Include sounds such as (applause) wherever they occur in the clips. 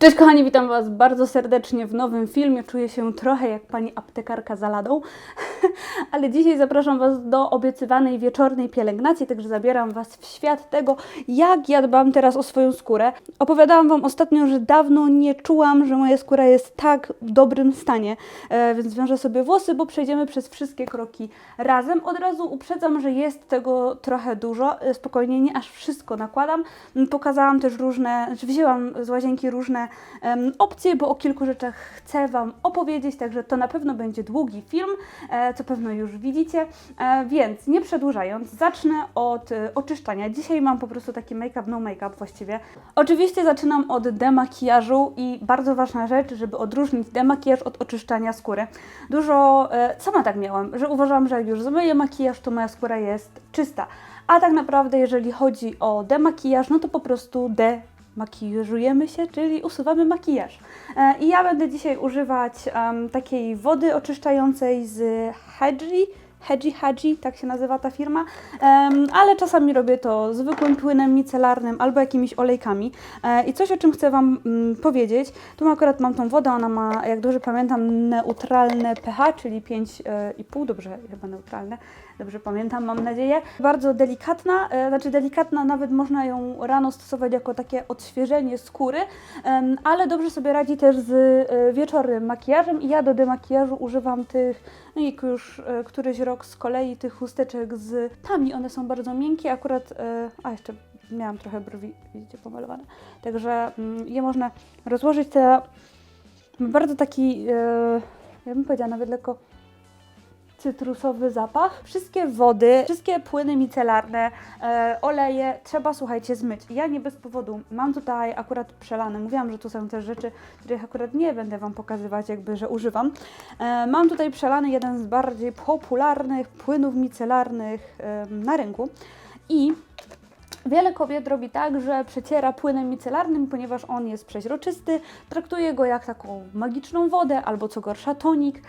Cześć kochani, witam Was bardzo serdecznie w nowym filmie. Czuję się trochę jak pani aptekarka za ladą, (laughs) ale dzisiaj zapraszam Was do obiecywanej wieczornej pielęgnacji, także zabieram Was w świat tego, jak ja dbam teraz o swoją skórę. Opowiadałam Wam ostatnio, że dawno nie czułam, że moja skóra jest tak w dobrym stanie, e, więc wiążę sobie włosy, bo przejdziemy przez wszystkie kroki razem. Od razu uprzedzam, że jest tego trochę dużo, e, spokojnie, nie aż wszystko nakładam. M, Pokazałam też różne, wzięłam z łazienki różne opcje, bo o kilku rzeczach chcę Wam opowiedzieć, także to na pewno będzie długi film, e, co pewno już widzicie, e, więc nie przedłużając, zacznę od e, oczyszczania. Dzisiaj mam po prostu taki make-up, no make-up właściwie. Oczywiście zaczynam od demakijażu i bardzo ważna rzecz, żeby odróżnić demakijaż od oczyszczania skóry. Dużo, sama tak miałam, że uważałam, że jak już zmyję makijaż, to moja skóra jest czysta. A tak naprawdę, jeżeli chodzi o demakijaż, no to po prostu de makijażujemy się, czyli usuwamy makijaż. E, I ja będę dzisiaj używać em, takiej wody oczyszczającej z Hedji, Hedji Hadji, tak się nazywa ta firma, Em, ale czasami robię to zwykłym płynem micelarnym albo jakimiś olejkami. E, I coś, o czym chcę Wam mm, powiedzieć, tu akurat mam tą wodę, ona ma, jak dobrze pamiętam, neutralne pH, czyli 5,5, dobrze, chyba neutralne, dobrze pamiętam, mam nadzieję. Bardzo delikatna, e, znaczy delikatna, nawet można ją rano stosować jako takie odświeżenie skóry, ale dobrze sobie radzi też z e, wieczornym makijażem i ja do demakijażu używam tych, no i już e, któryś rok z kolei tych chusteczek z tami, one są bardzo miękkie, akurat, a jeszcze miałam trochę brwi, widzicie, pomalowane, także mm, je można rozłożyć, te bardzo taki, ja bym powiedziała nawet lekko cytrusowy zapach. Wszystkie wody, wszystkie płyny micelarne, e, oleje trzeba, słuchajcie, zmyć. Ja nie bez powodu mam tutaj akurat przelane. Mówiłam, że tu są też rzeczy, których akurat nie będę Wam pokazywać, jakby, że używam. E, mam tutaj przelany jeden z bardziej popularnych płynów micelarnych e, na rynku i Wiele kobiet robi tak, że przeciera płynem micelarnym, ponieważ on jest przeźroczysty, traktuje go jak taką magiczną wodę albo co gorsza tonik.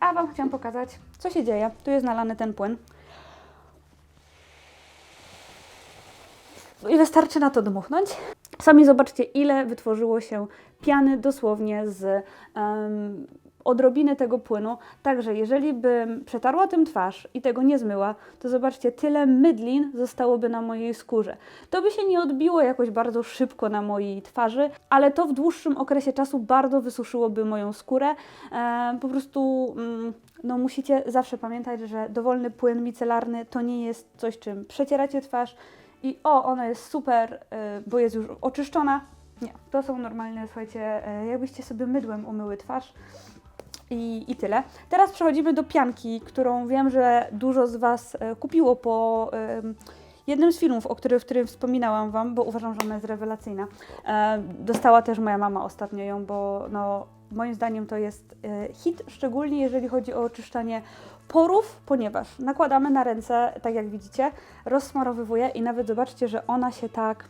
A Wam chciałam pokazać, co się dzieje. Tu jest nalany ten płyn. I wystarczy na to dmuchnąć. Sami zobaczcie, ile wytworzyło się piany dosłownie z em, odrobiny tego płynu. Także jeżeli bym przetarła tym twarz i tego nie zmyła, to zobaczcie, tyle mydlin zostałoby na mojej skórze. To by się nie odbiło jakoś bardzo szybko na mojej twarzy, ale to w dłuższym okresie czasu bardzo wysuszyłoby moją skórę. E, po prostu mm, no, musicie zawsze pamiętać, że dowolny płyn micelarny to nie jest coś, czym przecieracie twarz i o, ona jest super, y, bo jest już oczyszczona. Nie, to są normalne, słuchajcie, y, jakbyście sobie mydłem umyły twarz. I, I tyle. Teraz przechodzimy do pianki, którą wiem, że dużo z Was e, kupiło po jednym z filmów, o którym, w którym wspominałam Wam, bo uważam, że ona jest rewelacyjna. E, dostała też moja mama ostatnio ją, bo no, moim zdaniem to jest e, hit, szczególnie jeżeli chodzi o oczyszczanie porów, ponieważ nakładamy na ręce, tak jak widzicie, rozsmarowywuje i nawet zobaczcie, że ona się tak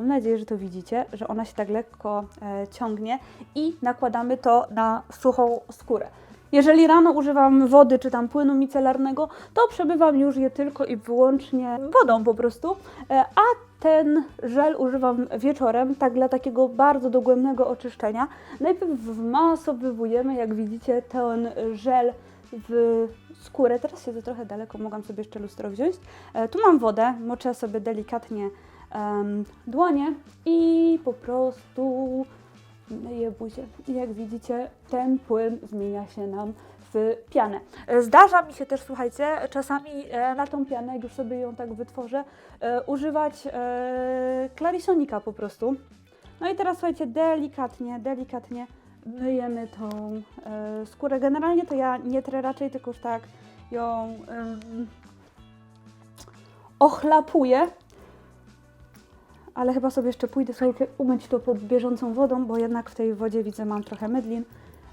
Mam nadzieję, że to widzicie, że ona się tak lekko e, ciągnie i nakładamy to na suchą skórę. Jeżeli rano używam wody czy tam płynu micelarnego, to przebywam już je tylko i wyłącznie wodą po prostu, e, a ten żel używam wieczorem, tak dla takiego bardzo dogłębnego oczyszczenia. Najpierw wmasowywujemy, jak widzicie, ten żel w skórę. Teraz siedzę trochę daleko, mogłam sobie jeszcze lustro wziąć. E, tu mam wodę, moczę sobie delikatnie dłonie i po prostu myję buzię. I jak widzicie, ten płyn zmienia się nam w pianę. E, Zdarza mi się też, słuchajcie, czasami e, na tą pianę, jak już sobie ją tak wytworzę, e, używać klarisonika po prostu. No i teraz słuchajcie, delikatnie, delikatnie myjemy tą skórę. Generalnie to ja nie trę raczej, tylko już tak ją ochlapuję. Ale chyba sobie jeszcze pójdę słuchajcie, umyć to pod bieżącą wodą, bo jednak w tej wodzie widzę mam trochę mydlin,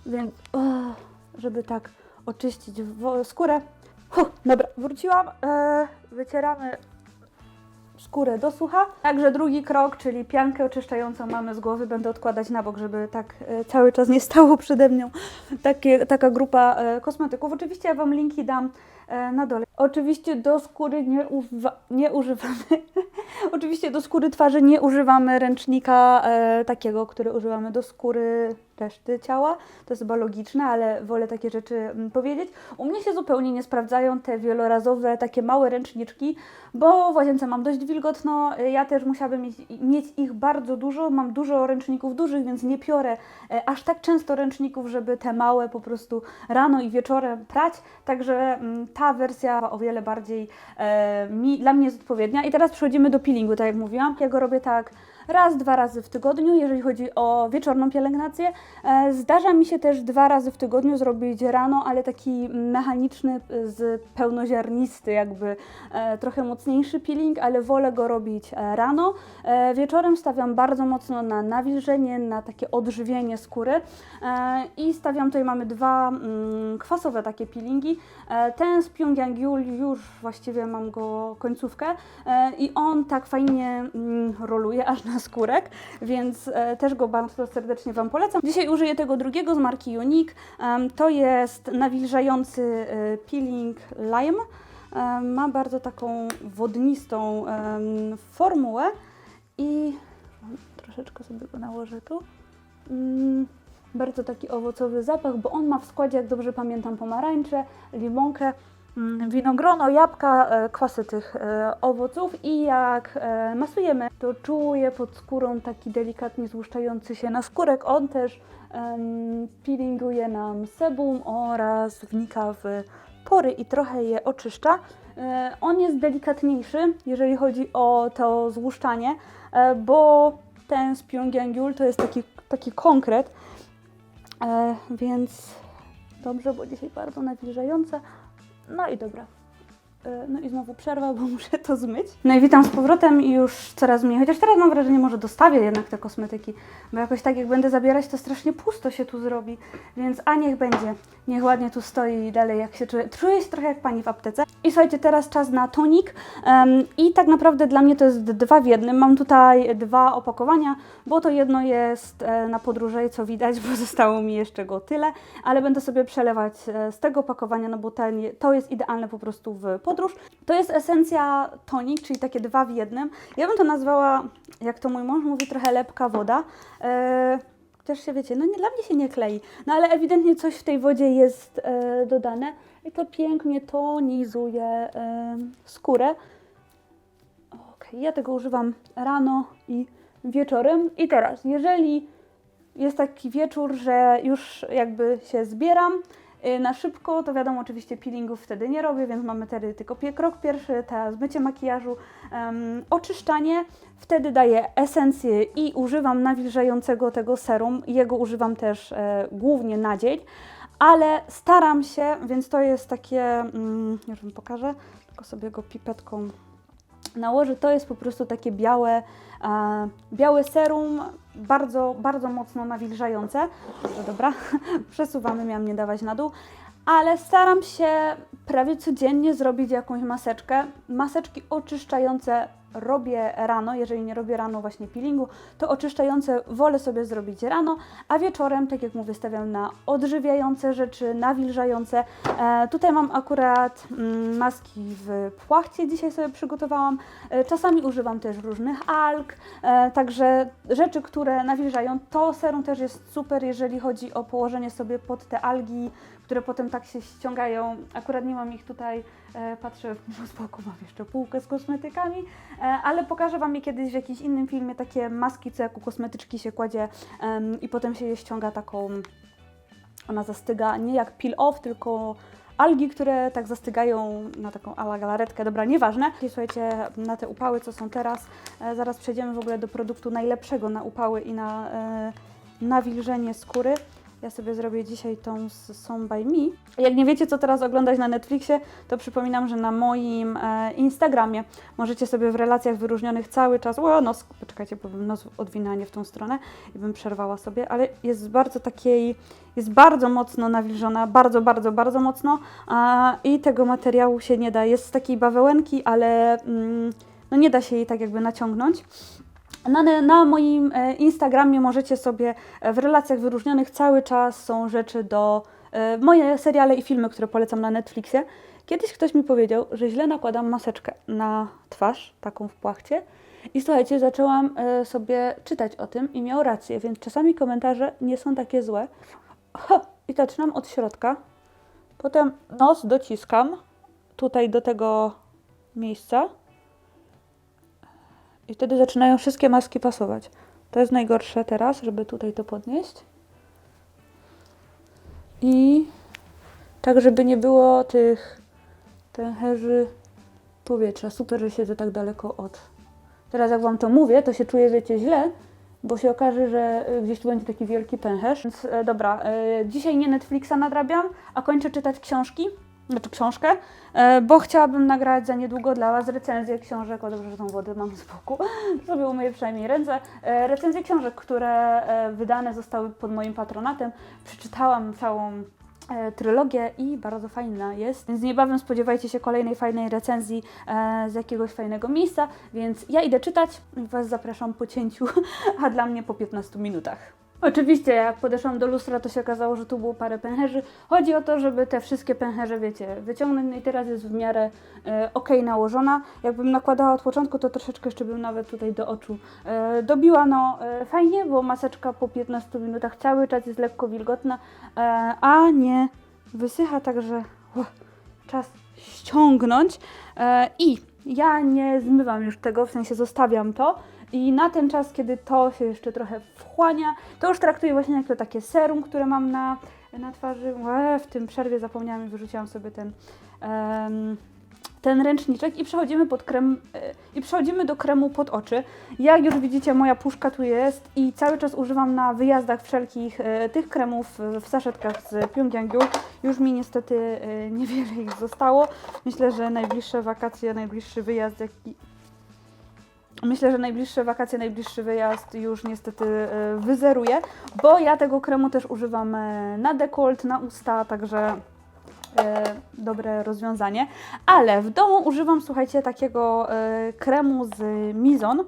więc o, żeby tak oczyścić skórę. Huh, dobra, wróciłam. E, wycieramy skórę do sucha. Także drugi krok, czyli piankę oczyszczającą mamy z głowy, będę odkładać na bok, żeby tak e, cały czas nie stało przede mną takie, taka grupa e, kosmetyków. Oczywiście ja Wam linki dam e, na dole. Oczywiście do skóry nie, nie używamy. (laughs) Oczywiście do skóry twarzy nie używamy ręcznika e, takiego, który używamy do skóry reszty ciała. To jest chyba logiczne, ale wolę takie rzeczy mm, powiedzieć. U mnie się zupełnie nie sprawdzają te wielorazowe, takie małe ręczniczki, bo w łazience mam dość wilgotno. E, Ja też musiałabym mieć, mieć ich bardzo dużo. Mam dużo ręczników dużych, więc nie piorę e, aż tak często ręczników, żeby te małe po prostu rano i wieczorem prać. Także mm, ta wersja o wiele bardziej e, mi, dla mnie jest odpowiednia. I teraz przechodzimy do peelingu, tak jak mówiłam. Ja go robię tak raz, dwa razy w tygodniu, jeżeli chodzi o wieczorną pielęgnację. E, Zdarza mi się też dwa razy w tygodniu zrobić rano, ale taki mechaniczny, e, z pełnoziarnisty, jakby e, trochę mocniejszy peeling, ale wolę go robić rano. Wieczorem stawiam bardzo mocno na nawilżenie, na takie odżywienie skóry i stawiam tutaj mamy dwa mm, kwasowe takie peelingi. Ten z Pyongyang Yul już właściwie mam go końcówkę i on tak fajnie mm, roluje aż na skórek, więc e, też go bardzo serdecznie Wam polecam. Dzisiaj użyję tego drugiego z marki Unique. To jest nawilżający e, peeling Lime. Ma bardzo taką wodnistą formułę i troszeczkę sobie go nałożę tu. Mm, bardzo taki owocowy zapach, bo on ma w składzie, jak dobrze pamiętam, pomarańcze, limonkę, winogrono, jabłka, e, kwasy tych e, owoców i jak e, masujemy, to czuję pod skórą taki delikatnie złuszczający się naskórek. On też peelinguje nam sebum oraz wnika w pory i trochę je oczyszcza. On jest delikatniejszy, jeżeli chodzi o to złuszczanie, bo ten z to jest taki, taki konkret, więc dobrze, bo dzisiaj bardzo nawilżające. No i dobra. E, No i znowu przerwa, bo (laughs) muszę to zmyć. No i witam z powrotem i już coraz mniej. Chociaż teraz mam wrażenie, może dostawię jednak te kosmetyki, bo jakoś tak jak będę zabierać, to strasznie pusto się tu zrobi. Więc a niech będzie. Niech ładnie tu stoi i dalej jak się czuję. Czuję się trochę jak pani w aptece. I słuchajcie, teraz czas na tonik. Em, I tak naprawdę dla mnie to jest dwa w jednym. Mam tutaj dwa opakowania, bo to jedno jest e, na podróże co widać, bo (laughs) zostało mi jeszcze go tyle, ale będę sobie przelewać e, z tego opakowania, no bo ten, to jest idealne po prostu w podróż. To jest esencja tonik, czyli takie dwa w jednym. Ja bym to nazwała, jak to mój mąż mówi, trochę lepka woda. E, Chociaż się wiecie, no nie, dla mnie się nie klei, no ale ewidentnie coś w tej wodzie jest e, dodane i to pięknie tonizuje e, skórę. Okej, ja tego używam rano i wieczorem. I teraz, jeżeli jest taki wieczór, że już jakby się zbieram na szybko, to wiadomo, oczywiście peelingów wtedy nie robię, więc mamy wtedy tylko krok pierwszy, ta zmycie makijażu, em, oczyszczanie. Wtedy daję esencję i używam nawilżającego tego serum. Jego używam też e, głównie na dzień, ale staram się, więc to jest takie, mm, już Wam pokażę, tylko sobie go pipetką nałożę. To jest po prostu takie białe, e, białe serum, bardzo, bardzo mocno nawilżające. Dobra, (laughs) przesuwamy, miałam nie dawać na dół. Ale staram się prawie codziennie zrobić jakąś maseczkę. Maseczki oczyszczające robię rano, jeżeli nie robię rano właśnie peelingu, to oczyszczające wolę sobie zrobić rano, a wieczorem, tak jak mówię, stawiam na odżywiające rzeczy, nawilżające. E, tutaj mam akurat mm, maski w płachcie, dzisiaj sobie przygotowałam. E, czasami używam też różnych alg, e, także rzeczy, które nawilżają. To serum też jest super, jeżeli chodzi o położenie sobie pod te algi, które potem tak się ściągają. Akurat nie mam ich tutaj, e, patrzę z boku, mam jeszcze półkę z kosmetykami, e, ale pokażę Wam je kiedyś w jakimś innym filmie, takie maski, co jak u kosmetyczki się kładzie i potem się je ściąga taką, ona zastyga nie jak peel off, tylko algi, które tak zastygają na taką ala galaretkę. Dobra, nieważne. I Słuchajcie, na te upały, co są teraz, e, zaraz przejdziemy w ogóle do produktu najlepszego na upały i na e, nawilżenie skóry. Ja sobie zrobię dzisiaj tą z Some By Me. Jak nie wiecie, co teraz oglądać na Netflixie, to przypominam, że na moim e, Instagramie możecie sobie w relacjach wyróżnionych cały czas. O, nos, poczekajcie, bo nos odwinęła nie w tą stronę i bym przerwała sobie, ale jest bardzo takiej, jest bardzo mocno nawilżona, bardzo, bardzo, bardzo mocno a, i tego materiału się nie da. Jest z takiej bawełenki, ale mm, no nie da się jej tak jakby naciągnąć. Na, na moim e, Instagramie możecie sobie e, w relacjach wyróżnionych cały czas są rzeczy do e, moje seriale i filmy, które polecam na Netflixie. Kiedyś ktoś mi powiedział, że źle nakładam maseczkę na twarz, taką w płachcie. I słuchajcie, zaczęłam sobie czytać o tym i miał rację, więc czasami komentarze nie są takie złe. I zaczynam od środka. Potem nos dociskam tutaj do tego miejsca. I wtedy zaczynają wszystkie maski pasować. To jest najgorsze teraz, żeby tutaj to podnieść. I tak, żeby nie było tych pęcherzy powietrza. Super, że siedzę tak daleko od. Teraz jak Wam to mówię, to się czuję, wiecie, źle, bo się okaże, że y, gdzieś tu będzie taki wielki pęcherz. Więc e, dobra, e, dzisiaj nie Netflixa nadrabiam, a kończę czytać książki, znaczy książkę, e, bo chciałabym nagrać za niedługo dla Was recenzję książek. O dobrze, że tą wodę mam z boku, (laughs) sobie umyję przynajmniej ręce. E, recenzję książek, które e, wydane zostały pod moim patronatem. Przeczytałam całą trylogię i bardzo fajna jest, więc niebawem spodziewajcie się kolejnej fajnej recenzji z jakiegoś fajnego miejsca, więc ja idę czytać i Was zapraszam po cięciu, (laughs) a dla mnie po 15 minutach. Oczywiście, jak podeszłam do lustra, to się okazało, że tu było parę pęcherzy. Chodzi o to, żeby te wszystkie pęcherze, wiecie, wyciągnąć, no i teraz jest w miarę e, ok nałożona. Jakbym nakładała od początku, to troszeczkę jeszcze bym nawet tutaj do oczu e, dobiła. No e, fajnie, bo maseczka po 15 minutach cały czas jest lekko wilgotna, e, a nie wysycha, także ło, czas ściągnąć. E, I ja nie zmywam już tego, w sensie zostawiam to. I na ten czas, kiedy to się jeszcze trochę wchłania, to już traktuję właśnie jako takie serum, które mam na, na twarzy. W tym przerwie zapomniałam i wyrzuciłam sobie ten, ten ręczniczek i przechodzimy pod krem e, i przechodzimy do kremu pod oczy. Jak już widzicie, moja puszka tu jest i cały czas używam na wyjazdach wszelkich e, tych kremów w saszetkach z Pyongyangu. Już mi niestety e, niewiele ich zostało. Myślę, że najbliższe wakacje, najbliższy wyjazd, jaki Myślę, że najbliższe wakacje, najbliższy wyjazd już niestety e, wyzeruję, bo ja tego kremu też używam e, na dekolt, na usta, także e, dobre rozwiązanie. Ale w domu używam, słuchajcie, takiego kremu z Mizon.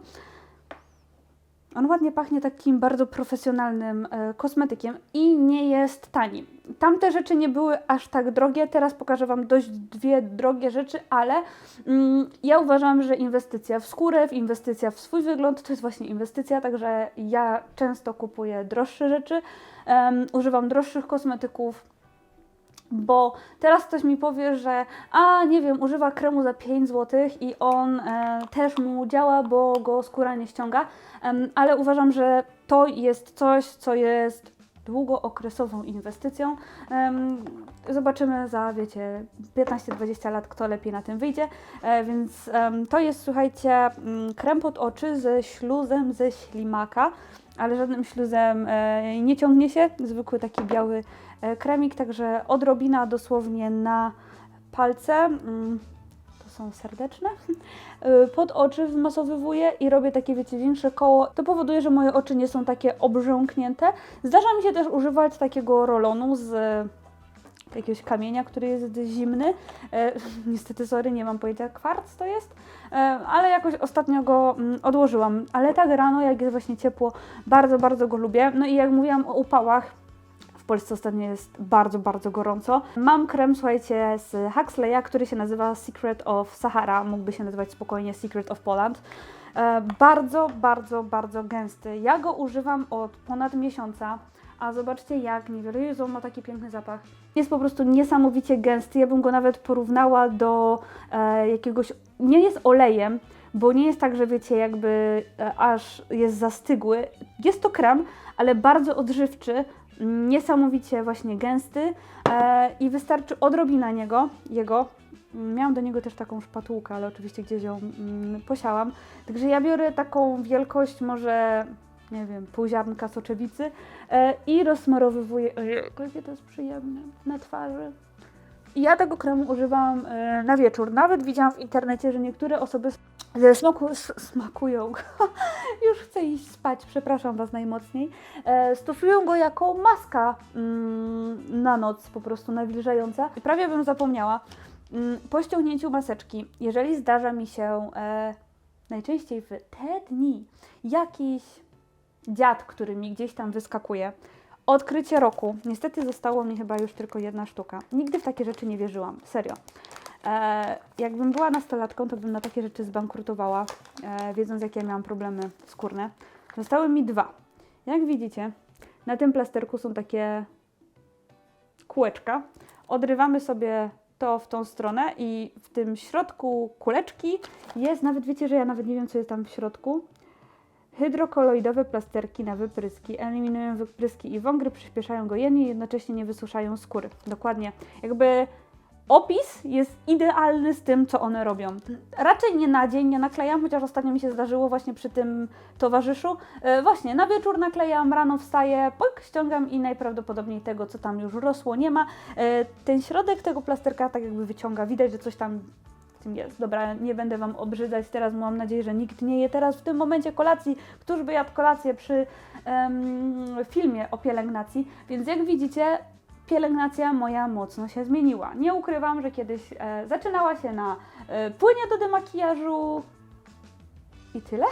On ładnie pachnie takim bardzo profesjonalnym e, kosmetykiem i nie jest tani. Tamte rzeczy nie były aż tak drogie. Teraz pokażę Wam dość dwie drogie rzeczy, ale mm, ja uważam, że inwestycja w skórę, inwestycja w swój wygląd to jest właśnie inwestycja, także ja często kupuję droższe rzeczy, em, używam droższych kosmetyków. Bo teraz ktoś mi powie, że a nie wiem, używa kremu za 5 zł i on e, też mu działa, bo go skóra nie ściąga, Em, ale uważam, że to jest coś, co jest długookresową inwestycją. Em, zobaczymy za, wiecie, 15-20 lat, kto lepiej na tym wyjdzie. E, więc em, to jest, słuchajcie, mm, krem pod oczy ze śluzem ze ślimaka, ale żadnym śluzem e, nie ciągnie się. Zwykły taki biały e, kremik, także odrobina dosłownie na palce. Mm, to są serdeczne. Y, Pod oczy wmasowywuję i robię takie, wiecie, większe koło. To powoduje, że moje oczy nie są takie obrzęknięte. Zdarza mi się też używać takiego rolonu z e, jakiegoś kamienia, który jest zimny. E, (laughs) niestety, sorry, nie mam pojęcia, kwarc to jest, e, ale jakoś ostatnio go mm, odłożyłam. Ale tak rano, jak jest właśnie ciepło, bardzo, bardzo go lubię. No i jak mówiłam o upałach, Polsce ostatnio jest bardzo, bardzo gorąco. Mam krem, słuchajcie, z Huxleya, który się nazywa Secret of Sahara. Mógłby się nazywać spokojnie Secret of Poland. E, bardzo, bardzo, bardzo gęsty. Ja go używam od ponad miesiąca. A zobaczcie jak niewiele Jezu, ma taki piękny zapach. Jest po prostu niesamowicie gęsty. Ja bym go nawet porównała do e, jakiegoś. Nie jest olejem, bo nie jest tak, że wiecie, jakby e, aż jest zastygły. Jest to krem, ale bardzo odżywczy, niesamowicie właśnie gęsty e, i wystarczy odrobina niego, jego. Miałam do niego też taką szpatułkę, ale oczywiście gdzieś ją mm, posiałam. Także ja biorę taką wielkość może, nie wiem, pół ziarnka soczewicy e, i rozsmarowywuję, ojejku, jakie to jest przyjemne, na twarzy. I ja tego kremu używam e, na wieczór. Nawet widziałam w internecie, że niektóre osoby ze smaku, smakują go. (laughs) Już chcę iść spać, przepraszam Was najmocniej. E, stosują go jako maska mm, na noc, po prostu nawilżająca. Prawie bym zapomniała. Mm, po ściągnięciu maseczki, jeżeli zdarza mi się e, najczęściej w te dni jakiś dziad, który mi gdzieś tam wyskakuje, Odkrycie roku. Niestety zostało mi chyba już tylko jedna sztuka. Nigdy w takie rzeczy nie wierzyłam, serio. E, jakbym była nastolatką, to bym na takie rzeczy zbankrutowała, e, wiedząc jakie miałam problemy skórne. Zostały mi dwa. Jak widzicie, na tym plasterku są takie kółeczka. Odrywamy sobie to w tą stronę i w tym środku kuleczki jest, nawet wiecie, że ja nawet nie wiem, co jest tam w środku. Hydrokoloidowe plasterki na wypryski eliminują wypryski i wągry, przyspieszają gojenie i jednocześnie nie wysuszają skóry. Dokładnie. Jakby opis jest idealny z tym, co one robią. Raczej nie na dzień, nie naklejam, chociaż ostatnio mi się zdarzyło właśnie przy tym towarzyszu. E, właśnie, na wieczór naklejam, rano wstaję, pok, ściągam i najprawdopodobniej tego, co tam już rosło, nie ma. E, ten środek tego plasterka tak jakby wyciąga, widać, że coś tam w tym jest. Dobra, nie będę Wam obrzydzać teraz, mam nadzieję, że nikt nie je teraz w tym momencie kolacji. Któż by jadł kolację przy em, filmie o pielęgnacji? Więc jak widzicie, pielęgnacja moja mocno się zmieniła. Nie ukrywam, że kiedyś e, zaczynała się na e, płynie do demakijażu i tyle.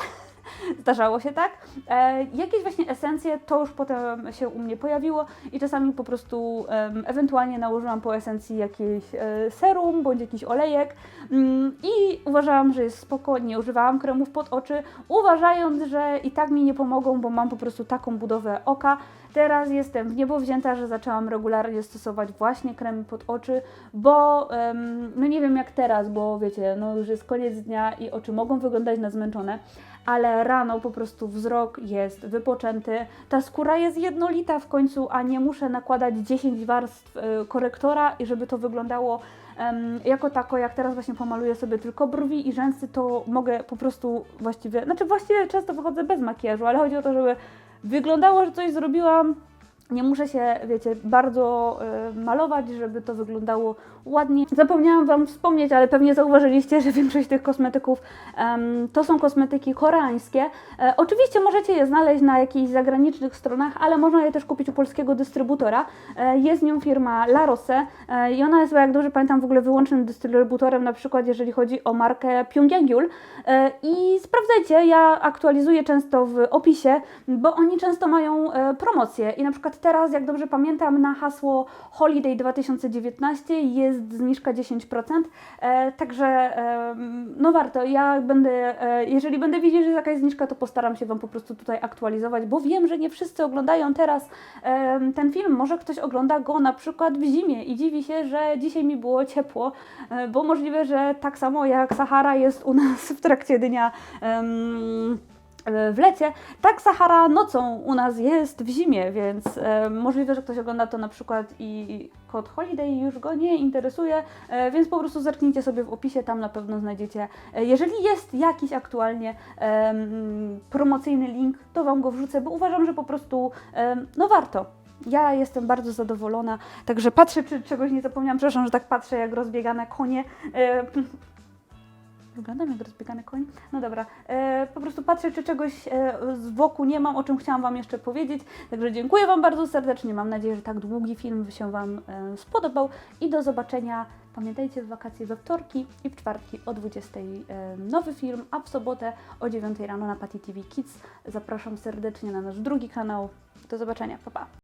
Zdarzało się tak. E, jakieś właśnie esencje to już potem się u mnie pojawiło i czasami po prostu ewentualnie nałożyłam po esencji jakiś e, serum bądź jakiś olejek mm, i uważałam, że jest spoko, nie używałam kremów pod oczy, uważając, że i tak mi nie pomogą, bo mam po prostu taką budowę oka. Teraz jestem w niebo wzięta, że zaczęłam regularnie stosować właśnie kremy pod oczy, bo no nie wiem jak teraz, bo wiecie, no już jest koniec dnia i oczy mogą wyglądać na zmęczone, ale rano po prostu wzrok jest wypoczęty, ta skóra jest jednolita w końcu, a nie muszę nakładać 10 warstw y, korektora i żeby to wyglądało em, jako tako, jak teraz właśnie pomaluję sobie tylko brwi i rzęsy, to mogę po prostu właściwie, znaczy właściwie często wychodzę bez makijażu, ale chodzi o to, żeby wyglądało, że coś zrobiłam. Nie muszę się, wiecie, bardzo y, malować, żeby to wyglądało ładnie. Zapomniałam Wam wspomnieć, ale pewnie zauważyliście, że większość tych kosmetyków to są kosmetyki koreańskie. E, oczywiście możecie je znaleźć na jakichś zagranicznych stronach, ale można je też kupić u polskiego dystrybutora. E, jest nią firma La Rose e, i ona jest, jak dobrze pamiętam, w ogóle wyłącznym dystrybutorem, na przykład jeżeli chodzi o markę Pyongyangul. I sprawdzajcie, ja aktualizuję często w opisie, bo oni często mają promocje i na przykład teraz, jak dobrze pamiętam, na hasło Holiday 2019 jest zniżka 10%, e, także e, no warto, ja będę, e, jeżeli będę widzieć, że jest jakaś zniżka, to postaram się Wam po prostu tutaj aktualizować, bo wiem, że nie wszyscy oglądają teraz e, ten film, może ktoś ogląda go na przykład w zimie i dziwi się, że dzisiaj mi było ciepło, e, bo możliwe, że tak samo jak Sahara jest u nas w trakcie dnia em, w lecie, tak Sahara nocą u nas jest w zimie, więc e, możliwe, że ktoś ogląda to na przykład i kod Holiday już go nie interesuje, e, więc po prostu zerknijcie sobie w opisie, tam na pewno znajdziecie. E, jeżeli jest jakiś aktualnie promocyjny link, to Wam go wrzucę, bo uważam, że po prostu no warto. Ja jestem bardzo zadowolona, także patrzę, czy czegoś nie zapomniałam. Przepraszam, że tak patrzę jak rozbiegane konie. Wyglądam jak rozbiegany koń. No dobra, e, po prostu patrzę, czy czegoś e, z boku nie mam, o czym chciałam Wam jeszcze powiedzieć. Także dziękuję Wam bardzo serdecznie. Mam nadzieję, że tak długi film się Wam e, spodobał i do zobaczenia. Pamiętajcie w wakacje we wtorki i w czwartki o 20 e, nowy film, a w sobotę o 9 rano na Patty TV Kids. Zapraszam serdecznie na nasz drugi kanał. Do zobaczenia, pa pa!